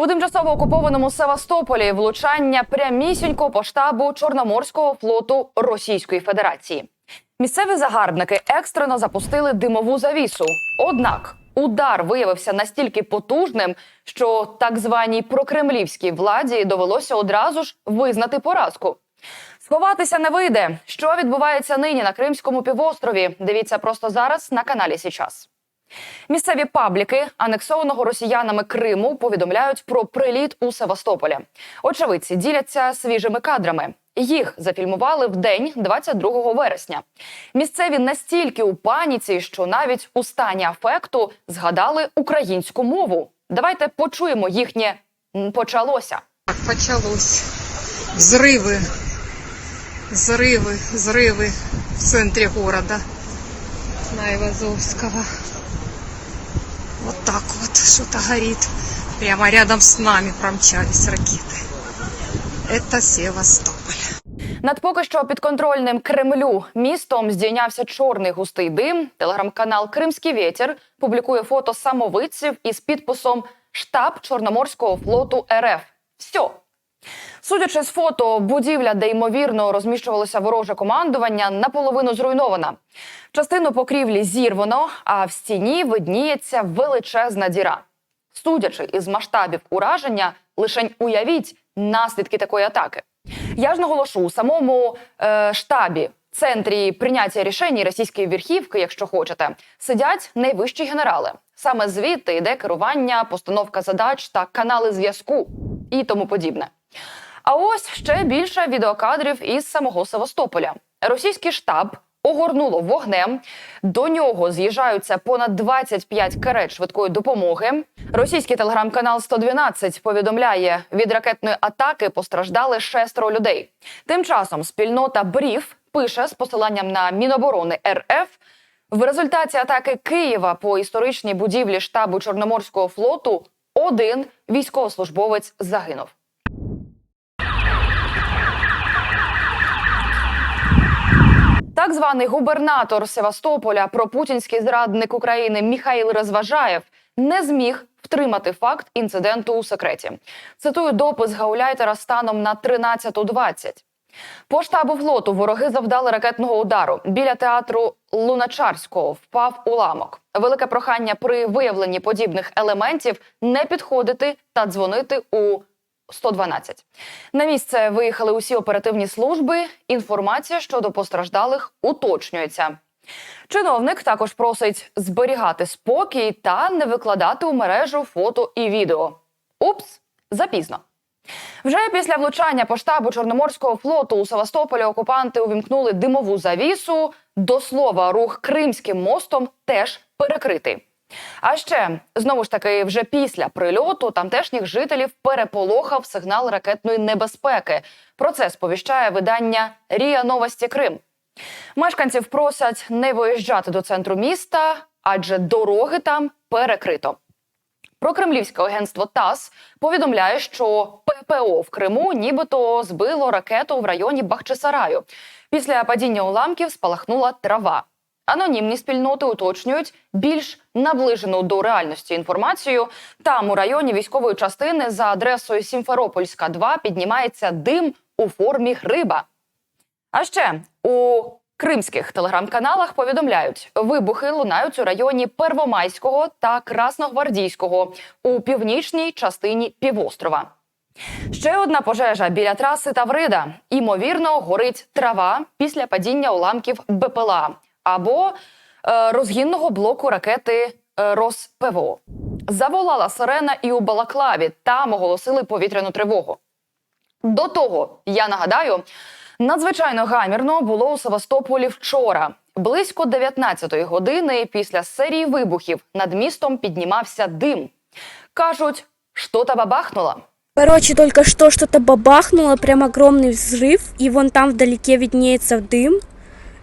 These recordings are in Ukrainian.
У тимчасово окупованому Севастополі влучання прямісінько по штабу Чорноморського флоту Російської Федерації. Місцеві загарбники екстрено запустили димову завісу. Однак удар виявився настільки потужним, що так званій прокремлівській владі довелося одразу ж визнати поразку. Сховатися не вийде. Що відбувається нині на Кримському півострові? Дивіться просто зараз на каналі Січас. Місцеві пабліки анексованого росіянами Криму повідомляють про приліт у Севастополі. Очевидці діляться свіжими кадрами. Їх зафільмували в день 22 вересня. Місцеві настільки у паніці, що навіть у стані афекту згадали українську мову. Давайте почуємо їхнє «М, почалося. Так, почалось. Взрывы, взрывы, взрывы в центре города Наивазовского. Вот так вот что-то горит. Прямо рядом с нами промчались ракеты. Это Севастополь. Над поки що підконтрольним Кремлю містом здійнявся чорний густий дим. Телеграм-канал Кримський вітер публікує фото самовидців із підписом Штаб Чорноморського флоту РФ. Все. Судячи з фото, будівля, де ймовірно розміщувалося вороже командування, наполовину зруйнована. Частину покрівлі зірвано, а в стіні видніється величезна діра. Судячи із масштабів ураження, лишень уявіть наслідки такої атаки. Я ж наголошу у самому е, штабі, центрі прийняття рішень російської верхівки, якщо хочете, сидять найвищі генерали. Саме звідти йде керування, постановка задач та канали зв'язку і тому подібне. А ось ще більше відеокадрів із самого Севастополя. Російський штаб огорнуло вогнем. До нього з'їжджаються понад 25 карет швидкої допомоги. Російський телеграм-канал 112 повідомляє, від ракетної атаки постраждали шестеро людей. Тим часом спільнота Бріф пише з посиланням на Міноборони РФ. В результаті атаки Києва по історичній будівлі штабу Чорноморського флоту один військовослужбовець загинув. Так званий губернатор Севастополя, пропутінський зрадник України Міхаїл Розважаєв не зміг втримати факт інциденту у секреті. Цитую допис гауляйтера станом на 13.20. По штабу флоту вороги завдали ракетного удару. Біля театру Луначарського впав уламок. Велике прохання при виявленні подібних елементів не підходити та дзвонити у 112. На місце виїхали усі оперативні служби. Інформація щодо постраждалих уточнюється. Чиновник також просить зберігати спокій та не викладати у мережу фото і відео. Упс, запізно. Вже після влучання по штабу Чорноморського флоту у Севастополі окупанти увімкнули димову завісу. До слова, рух Кримським мостом теж перекритий. А ще знову ж таки, вже після прильоту тамтешніх жителів переполохав сигнал ракетної небезпеки. Про це сповіщає видання Рія Новості Крим. Мешканців просять не виїжджати до центру міста, адже дороги там перекрито. Прокремлівське агентство ТАСС повідомляє, що ППО в Криму нібито збило ракету в районі Бахчисараю. Після падіння уламків спалахнула трава. Анонімні спільноти уточнюють більш наближену до реальності інформацію. Там у районі військової частини за адресою Сімферопольська 2 піднімається дим у формі гриба. А ще у кримських телеграм-каналах повідомляють, вибухи лунають у районі Первомайського та Красногвардійського у північній частині півострова. Ще одна пожежа біля траси Таврида. Імовірно, горить трава після падіння уламків БПЛА або е, розгінного блоку ракети е, РосПВО. Заволала сирена і у Балаклаві. Там оголосили повітряну тривогу. До того, я нагадаю, надзвичайно гамірно було у Севастополі вчора. Близько 19-ї години після серії вибухів над містом піднімався дим. Кажуть, що та бабахнула. Короче, только что что-то бабахнуло, прям огромный взрыв, и вон там вдалеке виднеется дым.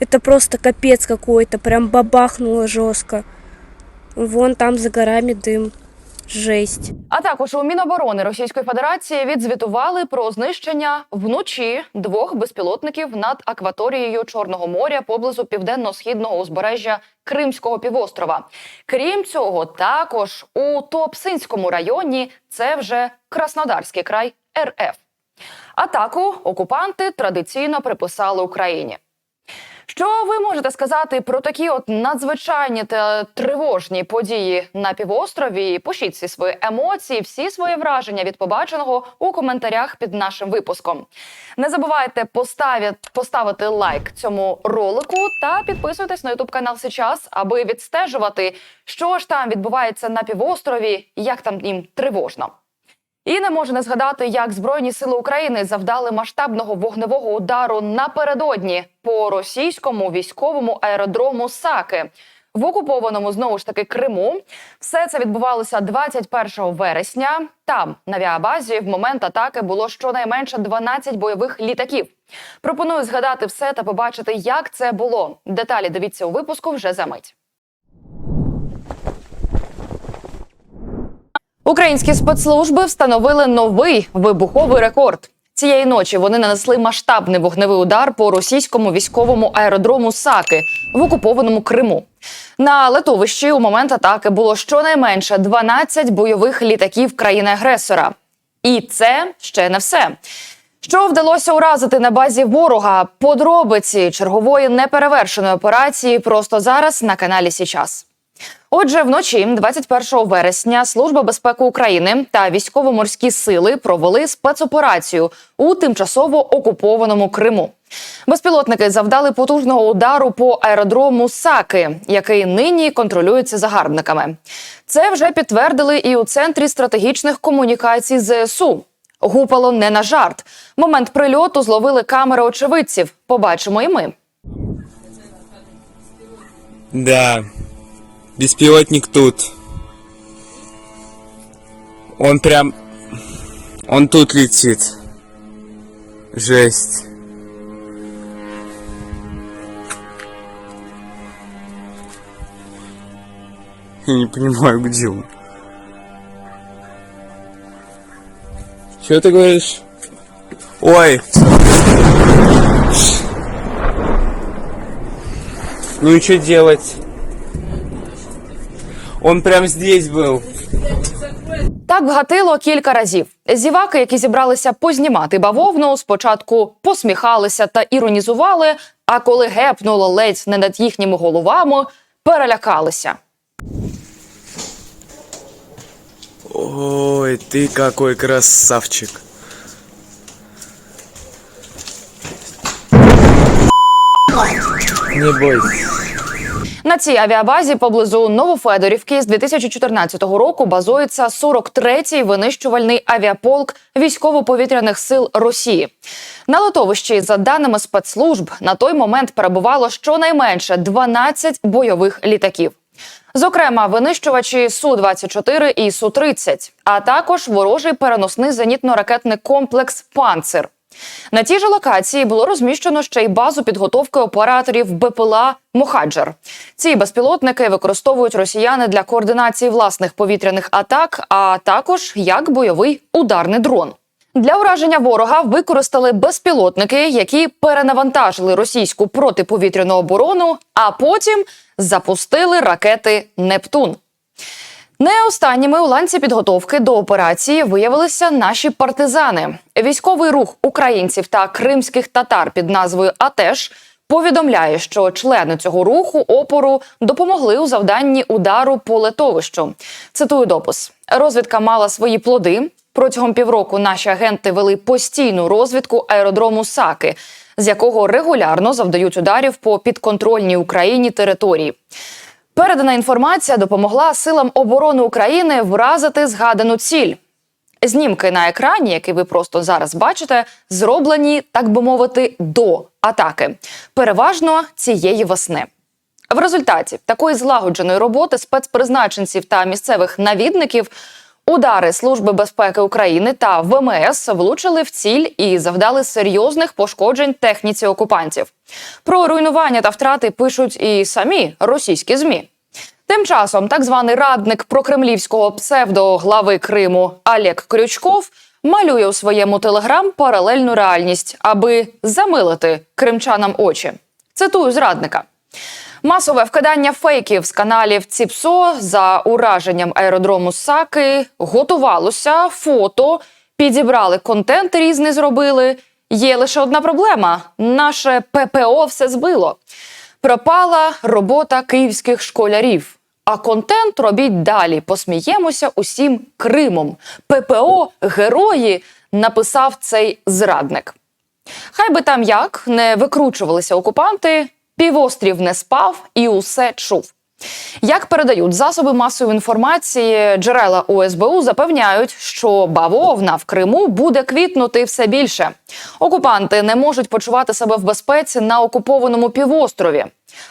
Это просто капец какой-то, прям бабахнуло жестко. Вон там за горами дым. Жесть. А також у Міноборони Російської Федерації відзвітували про знищення вночі двох безпілотників над акваторією Чорного моря поблизу південно-східного узбережжя Кримського півострова. Крім цього, також у Туапсинському районі це вже Краснодарський край РФ. Атаку окупанти традиційно приписали Україні. Що ви можете сказати про такі от надзвичайні та тривожні події на півострові? Пишіть всі свої емоції, всі свої враження від побаченого у коментарях під нашим випуском. Не забувайте поставити, поставити лайк цьому ролику та підписуйтесь на ютуб канал сейчас, аби відстежувати, що ж там відбувається на півострові, як там їм тривожно. І не можу не згадати, як Збройні сили України завдали масштабного вогневого удару напередодні по російському військовому аеродрому Саки в окупованому знову ж таки Криму. Все це відбувалося 21 вересня. Там на авіабазі в момент атаки було щонайменше 12 бойових літаків. Пропоную згадати все та побачити, як це було. Деталі дивіться у випуску вже за мить. Українські спецслужби встановили новий вибуховий рекорд. Цієї ночі вони нанесли масштабний вогневий удар по російському військовому аеродрому Саки в окупованому Криму. На летовищі у момент атаки було щонайменше 12 бойових літаків країни-агресора. І це ще не все. Що вдалося уразити на базі ворога? Подробиці чергової неперевершеної операції просто зараз на каналі Січас. Отже, вночі, 21 вересня, Служба безпеки України та військово-морські сили провели спецоперацію у тимчасово окупованому Криму. Безпілотники завдали потужного удару по аеродрому Саки, який нині контролюється загарбниками. Це вже підтвердили і у центрі стратегічних комунікацій ЗСУ. Гупало не на жарт. Момент прильоту зловили камери очевидців. Побачимо і ми. Да. Беспилотник тут. Он прям... Он тут летит. Жесть. Я не понимаю, где он. Что ты говоришь? Ой. Ну и что делать? Он прям здесь был. Так гатило кілька разів. Зіваки, які зібралися познімати бавовну, спочатку посміхалися та іронізували. А коли гепнуло ледь не над їхніми головами, перелякалися. Ой, ты какой красавчик. Не бойся. На цій авіабазі поблизу Новофедорівки з 2014 року базується 43-й винищувальний авіаполк військово-повітряних сил Росії. На литовищі, за даними спецслужб, на той момент перебувало щонайменше 12 бойових літаків. Зокрема, винищувачі су 24 і су 30 а також ворожий переносний зенітно-ракетний комплекс Панцир. На тій же локації було розміщено ще й базу підготовки операторів БПЛА Мохаджер. Ці безпілотники використовують росіяни для координації власних повітряних атак, а також як бойовий ударний дрон. Для ураження ворога використали безпілотники, які перенавантажили російську протиповітряну оборону, а потім запустили ракети Нептун. Не останніми у ланці підготовки до операції виявилися наші партизани. Військовий рух українців та кримських татар під назвою АТЕШ повідомляє, що члени цього руху опору допомогли у завданні удару по летовищу. Цитую допис: розвідка мала свої плоди. Протягом півроку наші агенти вели постійну розвідку аеродрому Саки, з якого регулярно завдають ударів по підконтрольній Україні території. Передана інформація допомогла силам оборони України вразити згадану ціль. Знімки на екрані, які ви просто зараз бачите, зроблені, так би мовити, до атаки, переважно цієї весни. В результаті такої злагодженої роботи спецпризначенців та місцевих навідників удари Служби безпеки України та ВМС влучили в ціль і завдали серйозних пошкоджень техніці окупантів. Про руйнування та втрати пишуть і самі російські змі. Тим часом так званий радник прокремлівського псевдоглави Криму Олег Крючков малює у своєму телеграм паралельну реальність, аби замилити кримчанам очі. Цитую зрадника. Масове вкидання фейків з каналів ЦІПСО за ураженням аеродрому Саки готувалося, фото, підібрали контент різний зробили. Є лише одна проблема: наше ППО все збило. Пропала робота київських школярів. А контент робіть далі. Посміємося усім Кримом. ППО герої написав цей зрадник. Хай би там як не викручувалися окупанти, півострів не спав і усе чув. Як передають засоби масової інформації, джерела УСБУ запевняють, що бавовна в Криму буде квітнути все більше. Окупанти не можуть почувати себе в безпеці на окупованому півострові.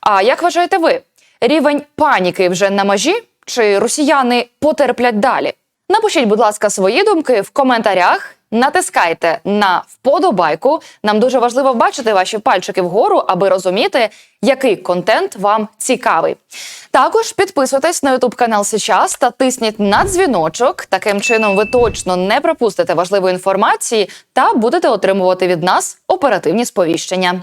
А як вважаєте ви, рівень паніки вже на межі? Чи росіяни потерплять далі? Напишіть, будь ласка, свої думки в коментарях. Натискайте на вподобайку. Нам дуже важливо бачити ваші пальчики вгору, аби розуміти, який контент вам цікавий. Також підписуйтесь на YouTube канал Сейчас та тисніть на дзвіночок. Таким чином ви точно не пропустите важливої інформації та будете отримувати від нас оперативні сповіщення.